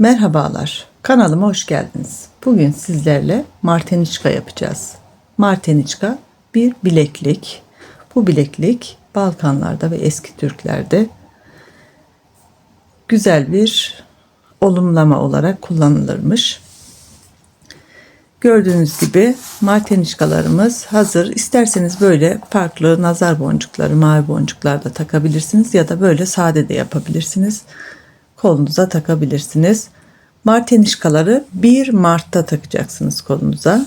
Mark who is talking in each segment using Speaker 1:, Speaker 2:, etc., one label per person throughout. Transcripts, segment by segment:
Speaker 1: Merhabalar, kanalıma hoş geldiniz. Bugün sizlerle marteniçka yapacağız. Marteniçka bir bileklik. Bu bileklik Balkanlarda ve eski Türklerde güzel bir olumlama olarak kullanılırmış. Gördüğünüz gibi marteniçkalarımız hazır. İsterseniz böyle farklı nazar boncukları, mavi boncuklar da takabilirsiniz ya da böyle sade de yapabilirsiniz. Kolunuza takabilirsiniz. Martenişkaları 1 Mart'ta takacaksınız kolunuza.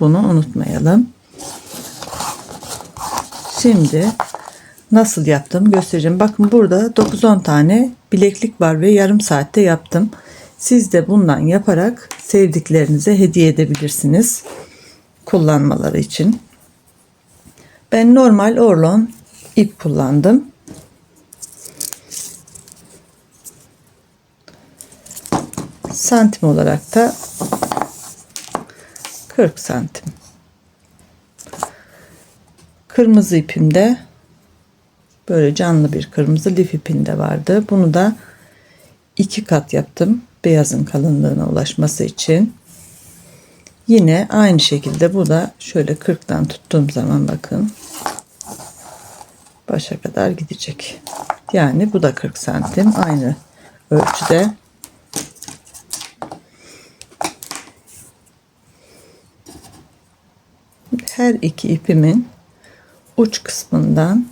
Speaker 1: Bunu unutmayalım. Şimdi nasıl yaptım göstereceğim. Bakın burada 9-10 tane bileklik var ve yarım saatte yaptım. Siz de bundan yaparak sevdiklerinize hediye edebilirsiniz. Kullanmaları için. Ben normal orlon ip kullandım. Santim olarak da 40 santim. Kırmızı ipimde böyle canlı bir kırmızı lif ipinde vardı. Bunu da iki kat yaptım beyazın kalınlığına ulaşması için. Yine aynı şekilde bu da şöyle 40'tan tuttuğum zaman bakın başa kadar gidecek. Yani bu da 40 santim aynı ölçüde. Her iki ipimin uç kısmından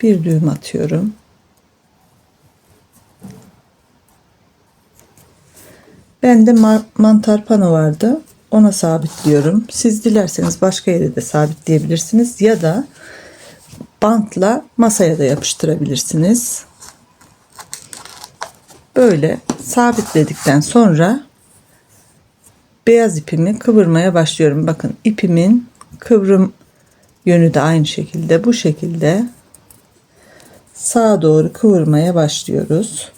Speaker 1: bir düğüm atıyorum. Bende mantar pano vardı. Ona sabitliyorum. Siz dilerseniz başka yere de sabitleyebilirsiniz ya da bantla masaya da yapıştırabilirsiniz. Böyle sabitledikten sonra beyaz ipimi kıvırmaya başlıyorum. Bakın ipimin kıvrım yönü de aynı şekilde bu şekilde sağa doğru kıvırmaya başlıyoruz.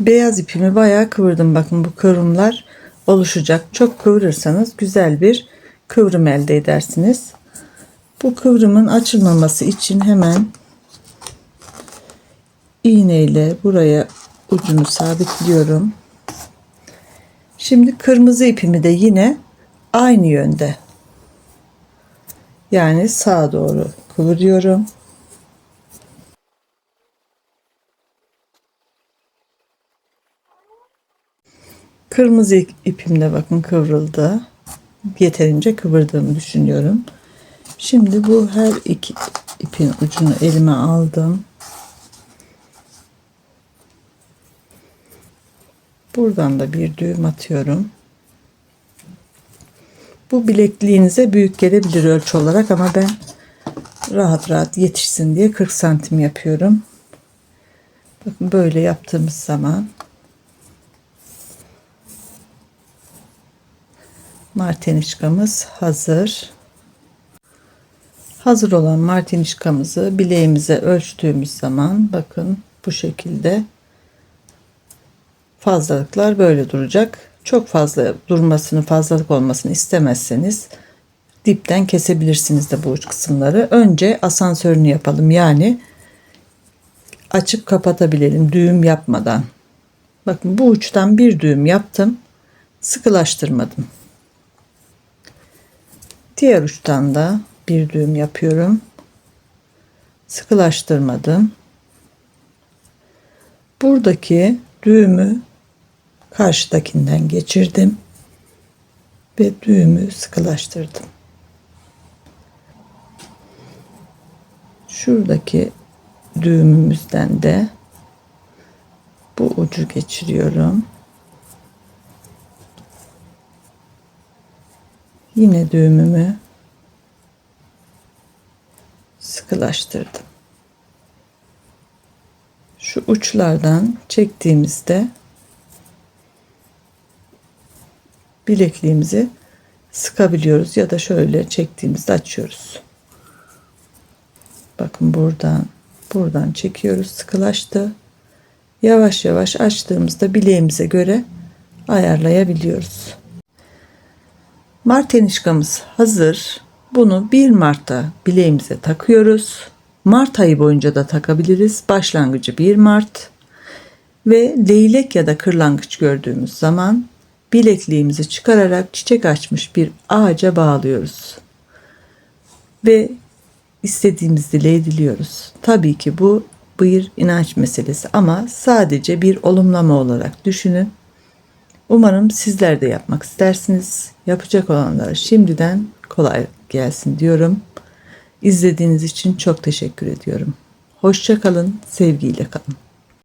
Speaker 1: Beyaz ipimi bayağı kıvırdım. Bakın bu kıvrımlar oluşacak. Çok kıvırırsanız güzel bir kıvrım elde edersiniz. Bu kıvrımın açılmaması için hemen iğneyle buraya ucunu sabitliyorum. Şimdi kırmızı ipimi de yine aynı yönde yani sağa doğru kıvırıyorum. Kırmızı ipimde bakın kıvrıldı. Yeterince kıvırdığımı düşünüyorum. Şimdi bu her iki ipin ucunu elime aldım. Buradan da bir düğüm atıyorum. Bu bilekliğinize büyük gelebilir ölçü olarak ama ben rahat rahat yetişsin diye 40 santim yapıyorum. Bakın böyle yaptığımız zaman martenişkamız hazır. Hazır olan martenişkamızı bileğimize ölçtüğümüz zaman bakın bu şekilde fazlalıklar böyle duracak. Çok fazla durmasını, fazlalık olmasını istemezseniz dipten kesebilirsiniz de bu uç kısımları. Önce asansörünü yapalım. Yani açıp kapatabilelim düğüm yapmadan. Bakın bu uçtan bir düğüm yaptım. Sıkılaştırmadım. Diğer uçtan da bir düğüm yapıyorum. Sıkılaştırmadım. Buradaki düğümü karşıdakinden geçirdim ve düğümü sıkılaştırdım. Şuradaki düğümümüzden de bu ucu geçiriyorum. Yine düğümümü sıkılaştırdım. Şu uçlardan çektiğimizde bilekliğimizi sıkabiliyoruz ya da şöyle çektiğimizde açıyoruz. Bakın buradan buradan çekiyoruz sıkılaştı. Yavaş yavaş açtığımızda bileğimize göre ayarlayabiliyoruz. Martenişkamız hazır. Bunu 1 Mart'ta bileğimize takıyoruz. Mart ayı boyunca da takabiliriz. Başlangıcı 1 Mart ve leylek ya da kırlangıç gördüğümüz zaman bilekliğimizi çıkararak çiçek açmış bir ağaca bağlıyoruz. Ve istediğimiz dileği diliyoruz. Tabii ki bu bir inanç meselesi ama sadece bir olumlama olarak düşünün. Umarım sizler de yapmak istersiniz. Yapacak olanlara şimdiden kolay gelsin diyorum. İzlediğiniz için çok teşekkür ediyorum. Hoşça kalın, sevgiyle kalın.